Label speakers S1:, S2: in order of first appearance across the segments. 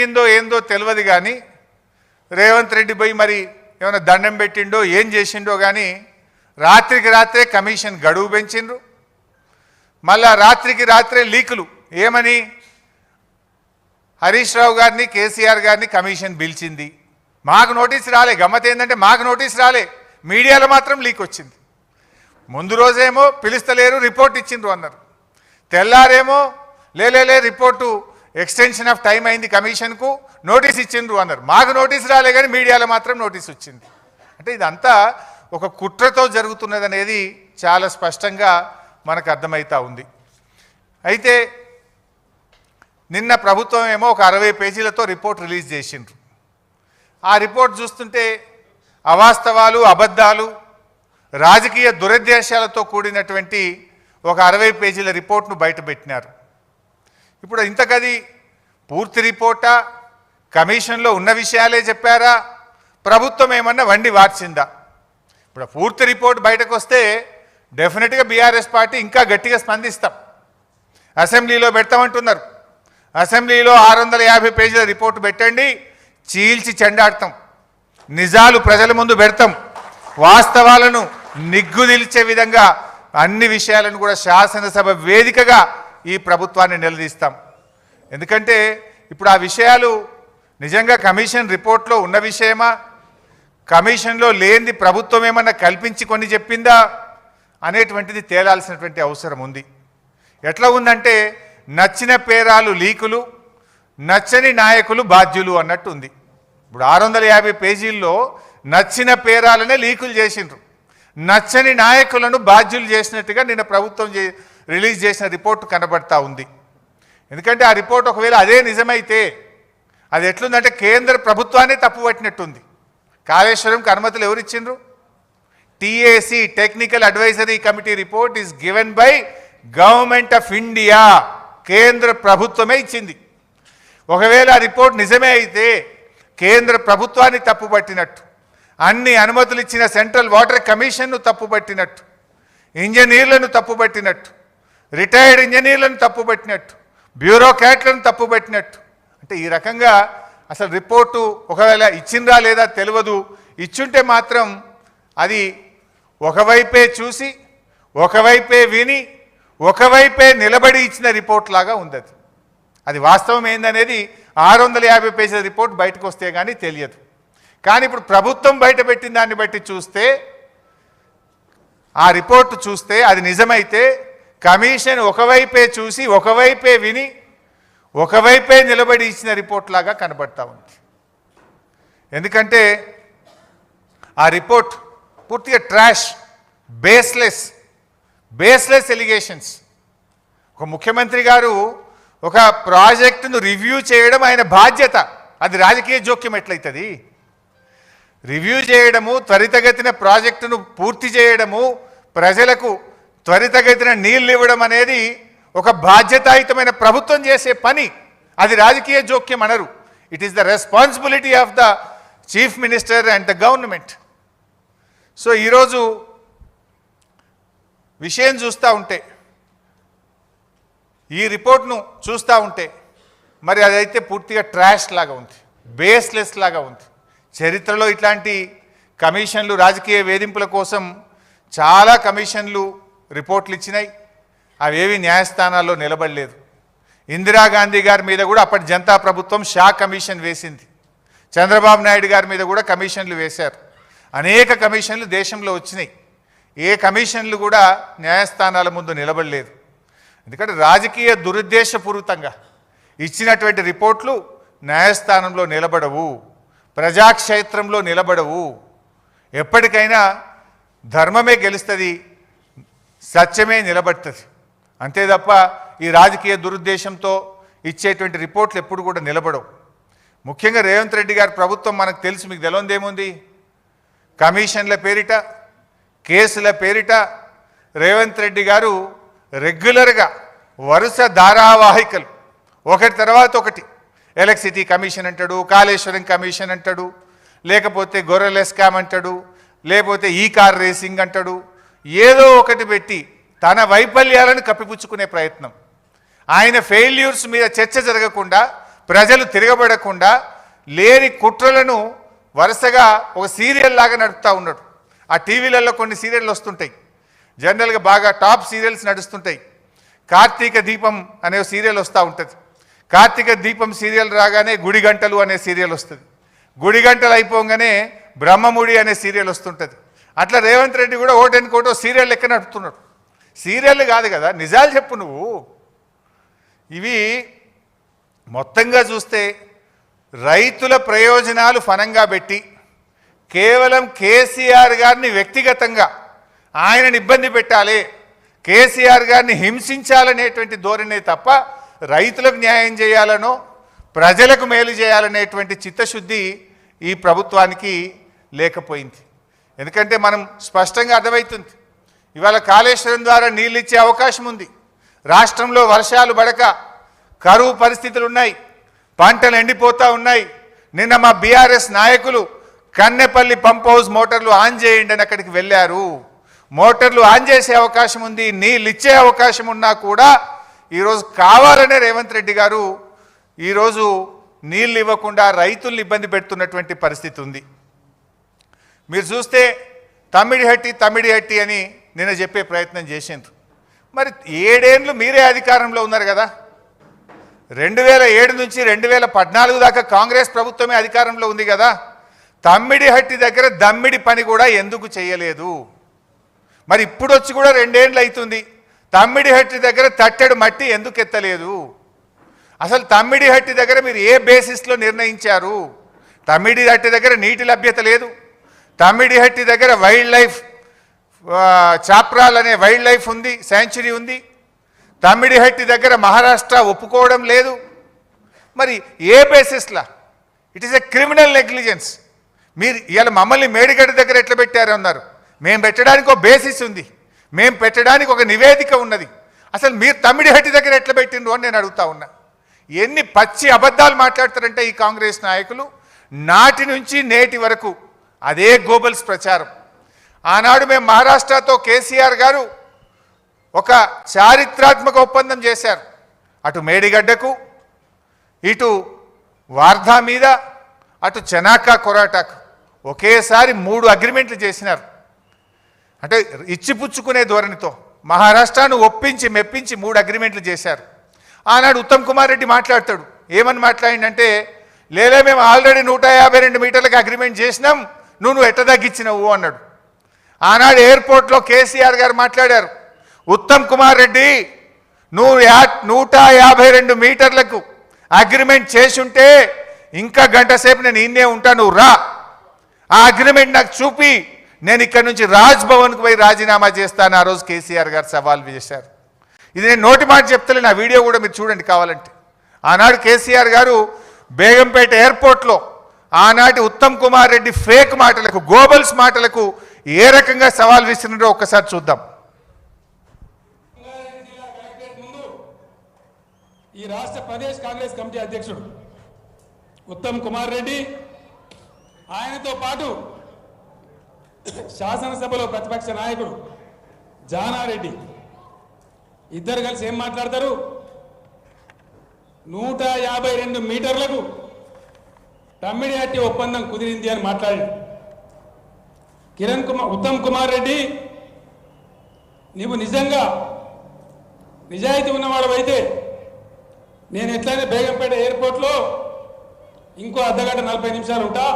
S1: జరిగిందో ఏందో తెలియదు కానీ రేవంత్ రెడ్డి పోయి మరి ఏమైనా దండం పెట్టిండో ఏం చేసిండో కానీ రాత్రికి రాత్రే కమిషన్ గడువు పెంచిండ్రు. మళ్ళా రాత్రికి రాత్రే లీకులు. ఏమని? హరీష్ రావు గారిని కేసీఆర్ గారిని కమిషన్ పిలిచింది. మాకు నోటీస్ రాలే. గమ్మత్ ఏంటంటే మాకు నోటీస్ రాలే. మీడియాలో మాత్రం లీక్ వచ్చింది. ముందు రోజేమో పిలుస్తలేరు రిపోర్ట్ ఇచ్చిండ్రు అన్నారు తెల్లారేమో లేలే రిపోర్టు ఎక్స్టెన్షన్ ఆఫ్ టైం అయింది కమిషన్కు నోటీస్ ఇచ్చిండ్రు అన్నారు. మాకు నోటీస్ రాలే కానీ మీడియాలో మాత్రం నోటీస్ వచ్చింది. అంటే ఇదంతా ఒక కుట్రతో జరుగుతున్నది అనేది చాలా స్పష్టంగా మనకు అర్థమవుతా ఉంది. అయితే నిన్న ప్రభుత్వం ఏమో ఒక అరవై పేజీలతో రిపోర్ట్ రిలీజ్ చేసిండ్రు. ఆ రిపోర్ట్ చూస్తుంటే అవాస్తవాలు అబద్ధాలు రాజకీయ దురద్దేశాలతో కూడినటువంటి ఒక అరవై పేజీల రిపోర్ట్ను బయటపెట్టినారు ఇప్పుడు ఇంతకది పూర్తి రిపోర్టా? కమిషన్లో ఉన్న విషయాలే చెప్పారా? ప్రభుత్వం ఏమన్నా వండి వార్చిందా? ఇప్పుడు పూర్తి రిపోర్ట్ బయటకు వస్తే డెఫినెట్గా బీఆర్ఎస్ పార్టీ ఇంకా గట్టిగా స్పందిస్తాం. అసెంబ్లీలో పెడతామంటున్నారు. అసెంబ్లీలో ఆరు వందల యాభై పేజీల రిపోర్టు పెట్టండి చీల్చి చెండాడతాం. నిజాలు ప్రజల ముందు పెడతాం. వాస్తవాలను నిగ్గుదిల్చే విధంగా అన్ని విషయాలను కూడా శాసనసభ వేదికగా ఈ ప్రభుత్వాన్ని నిలదీస్తాం. ఎందుకంటే ఇప్పుడు ఆ విషయాలు నిజంగా కమిషన్ రిపోర్ట్లో ఉన్న విషయమా? కమిషన్లో లేనిది ప్రభుత్వం ఏమన్నా కల్పించి కొన్ని చెప్పిందా? అనేటువంటిది తేలాల్సినటువంటి అవసరం ఉంది. ఎట్లా ఉందంటే నచ్చిన పేరాలు లీకులు నచ్చని నాయకులు బాధ్యులు అన్నట్టు ఉంది. ఇప్పుడు ఆరు వందల యాభై పేజీల్లో నచ్చిన పేరాలనే లీకులు చేసిండ్రు. నచ్చని నాయకులను బాధ్యులు చేసినట్టుగా నిన్న ప్రభుత్వం చే- రిలీజ్ చేసిన రిపోర్ట్ కనబడతా ఉంది. ఎందుకంటే ఆ రిపోర్ట్ ఒకవేళ అదే నిజమైతే అది ఎట్లుందంటే కేంద్ర ప్రభుత్వాన్ని తప్పుపట్టినట్టుంది కాళేశ్వరంకి అనుమతులు ఎవరు ఇచ్చిండ్రు? Technical advisory committee report is given by government of India కేంద్ర ప్రభుత్వమే ఇచ్చింది. ఒకవేళ ఆ రిపోర్ట్ నిజమే అయితే కేంద్ర ప్రభుత్వాన్ని తప్పుపట్టినట్టు అన్ని అనుమతులు ఇచ్చిన సెంట్రల్ వాటర్ కమిషన్ను తప్పుపట్టినట్టు ఇంజనీర్లను తప్పుపట్టినట్టు రిటైర్డ్ ఇంజనీర్లను తప్పుపట్టినట్టు బ్యూరోక్రాట్లను తప్పుపట్టినట్టు. అంటే ఈ రకంగా అసలు రిపోర్టు ఒకవేళ ఇచ్చిందా లేదా తెలియదు. ఇచ్చుంటే మాత్రం అది ఒకవైపే చూసి ఒకవైపే విని ఒకవైపే నిలబడి ఇచ్చిన రిపోర్ట్ లాగా ఉంది అది. వాస్తవం ఏందనేది ఆరు వందల యాభై పేజీల రిపోర్ట్ బయటకు వస్తే కానీ తెలియదు. కానీ ఇప్పుడు ప్రభుత్వం బయట పెట్టిన దాన్ని బట్టి చూస్తే ఆ రిపోర్ట్ చూస్తే అది నిజమైతే కమిషన్ ఒకవైపే చూసి ఒకవైపే విని ఒకవైపే నిలబడి ఇచ్చిన రిపోర్ట్ లాగా కనబడతా ఉంది. ఎందుకంటే ఆ రిపోర్ట్ పూర్తిగా ట్రాష్ బేస్లెస్ బేస్లెస్ ఎలిగేషన్స్. ఒక ముఖ్యమంత్రి గారు ఒక ప్రాజెక్టును రివ్యూ చేయడం ఆయన బాధ్యత. అది రాజకీయ జోక్యం ఎట్లయితుంది? రివ్యూ చేయడము త్వరితగతిన ప్రాజెక్టును పూర్తి చేయడము ప్రజలకు త్వరితగతిన నీళ్ళు ఇవ్వడం అనేది ఒక బాధ్యతాయుతమైన ప్రభుత్వం చేసే పని. అది రాజకీయ జోక్యం అనరు. It is the responsibility of the chief minister and the government so ఈరోజు విషయం చూస్తూ ఉంటే ఈ రిపోర్ట్ను చూస్తూ ఉంటే మరి అదైతే పూర్తిగా ట్రాష్ లాగా ఉంది. బేస్లెస్ లాగా ఉంది. చరిత్రలో ఇట్లాంటి కమిషన్లు రాజకీయ వేధింపుల కోసం చాలా కమిషన్లు రిపోర్ట్లు ఇచ్చినాయి. అవేవి న్యాయస్థానాల్లో నిలబడలేదు. ఇందిరాగాంధీ గారి మీద కూడా అప్పటి జనతా ప్రభుత్వం షా కమిషన్ వేసింది. చంద్రబాబు నాయుడు గారి మీద కూడా కమిషన్లు వేశారు. అనేక కమిషన్లు దేశంలో వచ్చినాయి. ఏ కమిషన్లు కూడా న్యాయస్థానాల ముందు నిలబడలేదు. ఎందుకంటే రాజకీయ దురుద్దేశపూరితంగా ఇచ్చినటువంటి రిపోర్ట్లు న్యాయస్థానంలో నిలబడవు. ప్రజాక్షేత్రంలో నిలబడవు. ఎప్పటికైనా ధర్మమే గెలుస్తుంది. సత్యమే నిలబడుతుంది. అంతే తప్ప ఈ రాజకీయ దురుద్దేశంతో ఇచ్చేటువంటి రిపోర్ట్లు ఎప్పుడు కూడా నిలబడవు. ముఖ్యంగా రేవంత్ రెడ్డి గారి ప్రభుత్వం మనకు తెలుసు మీకు తెలియదేముంది కమిషన్ల పేరిట కేసుల పేరిట రేవంత్ రెడ్డి గారు రెగ్యులర్గా వరుస ధారావాహికలు ఒకటి తర్వాత ఒకటి ఎలక్ట్రిసిటీ కమిషన్ అంటాడు కాళేశ్వరం కమిషన్ అంటాడు లేకపోతే గొర్రెల స్కామ్ అంటాడు లేకపోతే ఈ కార్ రేసింగ్ అంటాడు ఏదో ఒకటి పెట్టి తన వైఫల్యాలను కప్పిపుచ్చుకునే ప్రయత్నం. ఆయన ఫెయిల్యూర్స్ మీద చర్చ జరగకుండా ప్రజలు తిరగబడకుండా లేని కుట్రలను వరుసగా ఒక సీరియల్ లాగా నడుపుతా ఉన్నాడు. ఆ టీవీలలో కొన్ని సీరియళ్ళు వస్తుంటాయి. జనరల్గా బాగా టాప్ సీరియల్స్ నడుస్తుంటాయి. కార్తీక దీపం అనే సీరియల్ వస్తూ ఉంటుంది. కార్తీక దీపం సీరియల్ రాగానే గుడి గంటలు అనే సీరియల్ వస్తుంది. గుడి గంటలు అయిపోగానే బ్రహ్మముడి అనే సీరియల్ వస్తుంటుంది. అట్లా రేవంత్ రెడ్డి కూడా ఓటెనుకోటో సీరియల్ లెక్క నడుపుతున్నాడు. సీరియల్ కాదు కదా నిజాలు చెప్పు నువ్వు. ఇవి మొత్తంగా చూస్తే రైతుల ప్రయోజనాలు ఫనంగా పెట్టి కేవలం కేసీఆర్ గారిని వ్యక్తిగతంగా ఆయనని ఇబ్బంది పెట్టాలి కేసీఆర్ గారిని హింసించాలనేటువంటి ధోరణే తప్ప రైతులకు న్యాయం చేయాలనో ప్రజలకు మేలు చేయాలనేటువంటి చిత్తశుద్ధి ఈ ప్రభుత్వానికి లేకపోయింది. ఎందుకంటే మనం స్పష్టంగా అర్థమవుతుంది. ఇవాళ కాళేశ్వరం ద్వారా నీళ్ళు ఇచ్చే అవకాశం ఉంది. రాష్ట్రంలో వర్షాలు పడక కరువు పరిస్థితులు ఉన్నాయి. పంటలు ఎండిపోతూ ఉన్నాయి. నిన్న మా బీఆర్ఎస్ నాయకులు కన్నెపల్లి పంప్ హౌస్ మోటార్లు ఆన్ చేయండి అని అక్కడికి వెళ్ళారు. మోటార్లు ఆన్ చేసే అవకాశం ఉంది. నీళ్ళు ఇచ్చే అవకాశం ఉన్నా కూడా ఈరోజు కావాలనే రేవంత్ రెడ్డి గారు ఈరోజు నీళ్ళు ఇవ్వకుండా రైతుల్ని ఇబ్బంది పెడుతున్నటువంటి పరిస్థితి ఉంది. మీరు చూస్తే తమిడిహట్టి తమిడిహట్టి అని నిన్న చెప్పే ప్రయత్నం చేసిండ్రు. మరి ఏడేండ్లు మీరే అధికారంలో ఉన్నారు కదా? రెండు వేల ఏడు నుంచి రెండు వేల పద్నాలుగు దాకా కాంగ్రెస్ ప్రభుత్వమే అధికారంలో ఉంది కదా? తమ్మిడిహట్టి దగ్గర దమ్మిడి పని కూడా ఎందుకు చేయలేదు? మరి ఇప్పుడు వచ్చి కూడా రెండేండ్లు అవుతుంది తమ్మిడిహట్టి దగ్గర తట్టెడు మట్టి ఎందుకు ఎత్తలేదు? అసలు తమ్మిడిహట్టి దగ్గర మీరు ఏ బేసిస్లో నిర్ణయించారు? తమ్మిడిహట్టి దగ్గర నీటి లభ్యత లేదు. తమ్మిడిహట్టి దగ్గర వైల్డ్ లైఫ్ చాప్రాల్ అనే వైల్డ్ లైఫ్ ఉంది శాంచురీ ఉంది. తమిడిహట్టి దగ్గర మహారాష్ట్ర ఒప్పుకోవడం లేదు. మరి ఏ బేసిస్లా it is a criminal negligence మీరు ఇవాళ మమ్మల్ని మేడిగడ్డ దగ్గర ఎట్లా పెట్టారు అన్నారు. మేము పెట్టడానికి ఒక బేసిస్ ఉంది. మేము పెట్టడానికి ఒక నివేదిక ఉన్నది. అసలు మీరు తమిడిహట్టి దగ్గర ఎట్లా పెట్టిండ్రు అని నేను అడుగుతా ఉన్నా. ఎన్ని పచ్చి అబద్ధాలు మాట్లాడతారంటే ఈ కాంగ్రెస్ నాయకులు? నాటి నుంచి నేటి వరకు అదే గోబల్స్ ప్రచారం. ఆనాడు మేము మహారాష్ట్రతో కేసీఆర్ గారు ఒక చారిత్రాత్మక ఒప్పందం చేశారు. అటు మేడిగడ్డకు ఇటు వార్ధా మీద అటు చెనాకా కొరాటాకు ఒకేసారి మూడు అగ్రిమెంట్లు చేసినారు. అంటే ఇచ్చిపుచ్చుకునే ధోరణితో మహారాష్ట్రను ఒప్పించి మెప్పించి మూడు అగ్రిమెంట్లు చేశారు. ఆనాడు ఉత్తమ్ కుమార్ రెడ్డి మాట్లాడతాడు. ఏమని మాట్లాడిందంటే లేదా మేము ఆల్రెడీ నూట యాభై రెండు మీటర్లకు అగ్రిమెంట్ చేసినాం. నువ్వు నువ్వు ఎట్ట తగ్గించినవు? అన్నాడు. ఆనాడు ఎయిర్పోర్ట్లో కేసీఆర్ గారు మాట్లాడారు. ఉత్తమ్ కుమార్ రెడ్డి నువ్వు యా నూట యాభై రెండు మీటర్లకు అగ్రిమెంట్ చేసుంటే ఇంకా గంట సేపు నేను ఇన్నే ఉంటాను నువ్వు రా. ఆ అగ్రిమెంట్ నాకు చూపి నేను ఇక్కడ నుంచి రాజ్ భవన్కు పోయి రాజీనామా చేస్తాను. ఆ రోజు కేసీఆర్ గారు సవాల్ చేశారు ఇది నేను నోటి మాట చెప్తలే నా వీడియో కూడా మీరు చూడండి కావాలంటే. ఆనాడు కేసీఆర్ గారు బేగంపేట ఎయిర్పోర్ట్లో ఆనాటి ఉత్తమ్ కుమార్ రెడ్డి ఫేక్ మాటలకు గోబల్స్ మాటలకు ఏ రకంగా సవాల్ విసిరినారో ఒక్కసారి చూద్దాం.
S2: ఈ రాష్ట్ర ప్రదేశ్ కాంగ్రెస్ కమిటీ అధ్యక్షుడు ఉత్తమ్ కుమార్ రెడ్డి ఆయనతో పాటు శాసనసభలో ప్రతిపక్ష నాయకుడు జానారెడ్డి ఇద్దరు కలిసి ఏం మాట్లాడతారు? నూట యాభై రెండు మీటర్లకు తమ్మిడి ఒప్పందం కుదిరింది అని మాట్లాడాడు. కిరణ్ కుమార్ ఉత్తమ్ కుమార్ రెడ్డి నీవు నిజంగా నిజాయితీ ఉన్నవాడు అయితే నేను ఎట్లయినా బేగంపేట ఎయిర్పోర్ట్లో ఇంకో అర్ధగంట నలభై నిమిషాలు ఉంటా.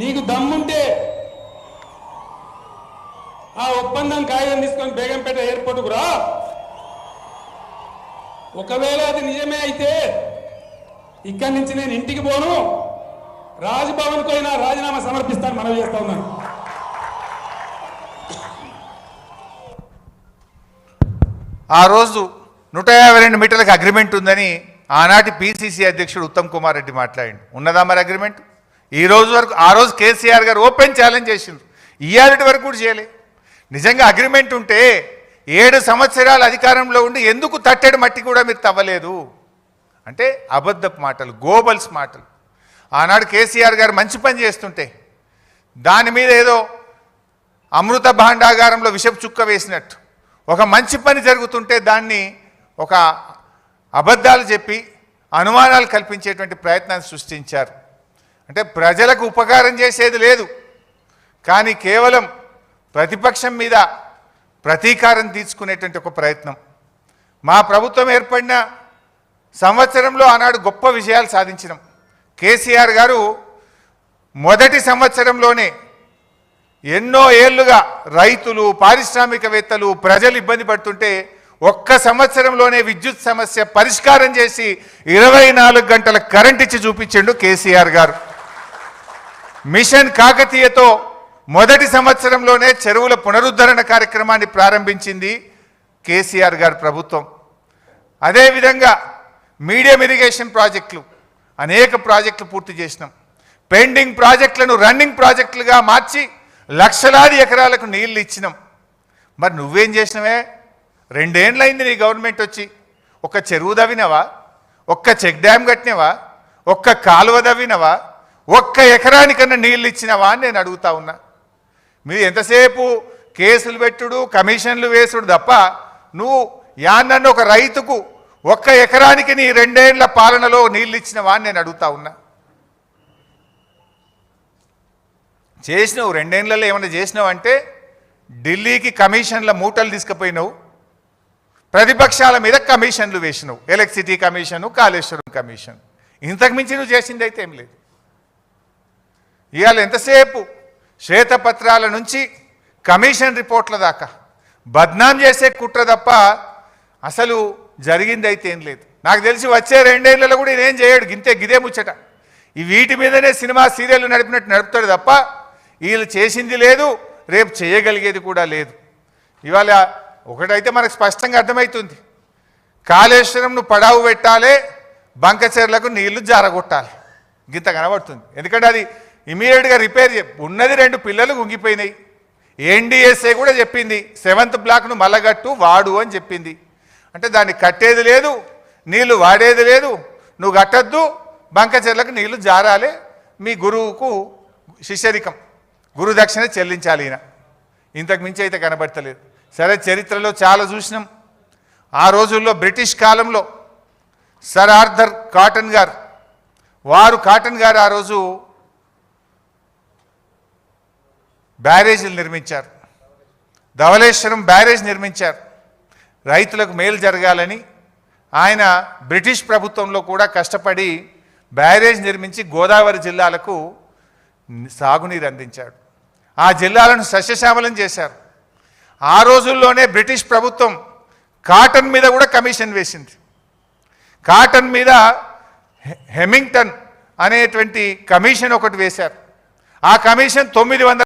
S2: నీకు దమ్ముంటే ఆ ఒప్పందం కాగితం తీసుకొని బేగంపేట ఎయిర్పోర్ట్కు రా. ఒకవేళ అది నిజమే అయితే ఇక్కడి నుంచి నేను ఇంటికి పోను. రాజ్భవన్కు అయినా రాజీనామా సమర్పిస్తాను మనవి చేస్తా ఉన్నాను.
S1: ఆ రోజు నూట యాభై రెండు మీటర్లకు అగ్రిమెంట్ ఉందని ఆనాటి పిసిసి అధ్యక్షుడు ఉత్తమ్ కుమార్ రెడ్డి మాట్లాడిండు. ఉన్నదా మరి అగ్రిమెంట్? ఈ రోజు వరకు ఆ రోజు కేసీఆర్ గారు ఓపెన్ ఛాలెంజ్ చేసిండ్రు. ఇయ్యాలటి వరకు కూడా చేయలే. నిజంగా అగ్రిమెంట్ ఉంటే ఏడు సంవత్సరాలు అధికారంలో ఉండి ఎందుకు తట్టెడు మట్టి కూడా మీరు తవ్వలేదు? అంటే అబద్ధపు మాటలు గోబల్స్ మాటలు. ఆనాడు కేసీఆర్ గారు మంచి పని చేస్తుంటే దాని మీద ఏదో అమృత భాండాగారంలో విషపు చుక్క వేసినట్టు. ఒక మంచి పని జరుగుతుంటే దాన్ని ఒక అబద్ధాలు చెప్పి అనుమానాలు కల్పించేటువంటి ప్రయత్నాన్ని సృష్టించారు. అంటే ప్రజలకు ఉపకారం చేసేది లేదు. కానీ కేవలం ప్రతిపక్షం మీద ప్రతీకారం తీర్చుకునేటువంటి ఒక ప్రయత్నం. మా ప్రభుత్వం ఏర్పడిన సంవత్సరంలో ఆనాడు గొప్ప విజయాలు సాధించినాం. కేసీఆర్ గారు మొదటి సంవత్సరంలోనే ఎన్నో ఏళ్ళుగా రైతులు పారిశ్రామికవేత్తలు ప్రజలు ఇబ్బంది పడుతుంటే ఒక్క సంవత్సరంలోనే విద్యుత్ సమస్య పరిష్కారం చేసి ఇరవై నాలుగు గంటల కరెంట్ ఇచ్చి చూపించిండు కేసీఆర్ గారు. మిషన్ కాకతీయతో మొదటి సంవత్సరంలోనే చెరువుల పునరుద్ధరణ కార్యక్రమాన్ని ప్రారంభించింది కేసీఆర్ గారి ప్రభుత్వం. అదేవిధంగా మీడియం ఇరిగేషన్ ప్రాజెక్టులు అనేక ప్రాజెక్టులు పూర్తి చేసినాం. పెండింగ్ ప్రాజెక్టులను రన్నింగ్ ప్రాజెక్టులుగా మార్చి లక్షలాది ఎకరాలకు నీళ్ళు ఇచ్చినాం. మరి నువ్వేం చేసినవే? రెండేండ్లైంది నీ గవర్నమెంట్ వచ్చి ఒక్క చెరువు దవ్వినవా? ఒక్క చెక్ డ్యామ్ కట్టినవా? ఒక్క కాలువ దవ్వినవా? ఒక్క ఎకరానికన్నా నీళ్ళు ఇచ్చినవా అని నేను అడుగుతా ఉన్నా. మీరు ఎంతసేపు కేసులు పెట్టుడు కమిషన్లు వేసుడు తప్ప నువ్వు యాన్నన్న ఒక రైతుకు ఒక్క ఎకరానికి నీ రెండేళ్ళ పాలనలో నీళ్ళు ఇచ్చినవా నేను అడుగుతా ఉన్నా. చేసినావు రెండేళ్ళలో ఏమైనా చేసినావంటే ఢిల్లీకి కమిషన్ల మూటలు తీసుకుపోయినావు ప్రతిపక్షాల మీద కమిషన్లు వేసినావు ఎలక్ట్రిసిటీ కమిషను కాళేశ్వరం కమిషన్. ఇంతకు మించి నువ్వు చేసింది అయితే ఏం లేదు. ఇవాళ ఎంతసేపు శ్వేతపత్రాల నుంచి కమిషన్ రిపోర్ట్ల దాకా? బద్నాం చేసే కుట్ర తప్ప అసలు జరిగింది అయితే ఏం లేదు. నాకు తెలిసి వచ్చే రెండేళ్ళలో కూడా ఇదేం చేయడు గింతే గిదే ముచ్చట. ఈ వీటి మీదనే సినిమా సీరియల్ నడిపినట్టు నడుపుతాడు తప్ప వీళ్ళు చేసింది లేదు రేపు చేయగలిగేది కూడా లేదు. ఇవాళ ఒకటైతే మనకు స్పష్టంగా అర్థమవుతుంది. కాళేశ్వరంను పడావు పెట్టాలి బంకచెర్లకు నీళ్ళు జారగొట్టాలి. గింత కనబడుతుంది. ఎందుకంటే అది ఇమీడియట్గా రిపేర్ ఉన్నది రెండు పిల్లలు గుంగిపోయినాయి ఎన్డీఎస్ఏ కూడా చెప్పింది సెవెంత్ బ్లాక్ను మల్లగట్టు వాడు అని చెప్పింది. అంటే దాన్ని కట్టేది లేదు నీళ్ళు వాడేది లేదు నువ్వు కట్టద్దు బంకచెర్లకు నీళ్ళు జారాలి మీ గురువుకు శిష్యరికం గురు దక్షిణ చెల్లించాలి ఈయన. ఇంతకు మించి అయితే కనబడతలేదు. సరే చరిత్రలో చాలా చూసినాం. ఆ రోజుల్లో బ్రిటిష్ కాలంలో సర్ ఆర్థర్ కాటన్ గారు వారు కాటన్ గారు ఆ రోజు బ్యారేజీలు నిర్మించారు. ధవళేశ్వరం బ్యారేజ్ నిర్మించారు. రైతులకు మేలు జరగాలని ఆయన బ్రిటిష్ ప్రభుత్వంలో కూడా కష్టపడి బ్యారేజ్ నిర్మించి గోదావరి జిల్లాలకు సాగునీరు అందించాడు. ఆ జిల్లాలను సస్యశ్యామలం చేశారు. ఆ రోజుల్లోనే బ్రిటిష్ ప్రభుత్వం కాటన్ మీద కూడా కమిషన్ వేసింది. కాటన్ మీద హెమింగ్టన్ అనేటువంటి కమిషన్ ఒకటి వేశారు. ఆ కమిషన్ తొమ్మిది వందల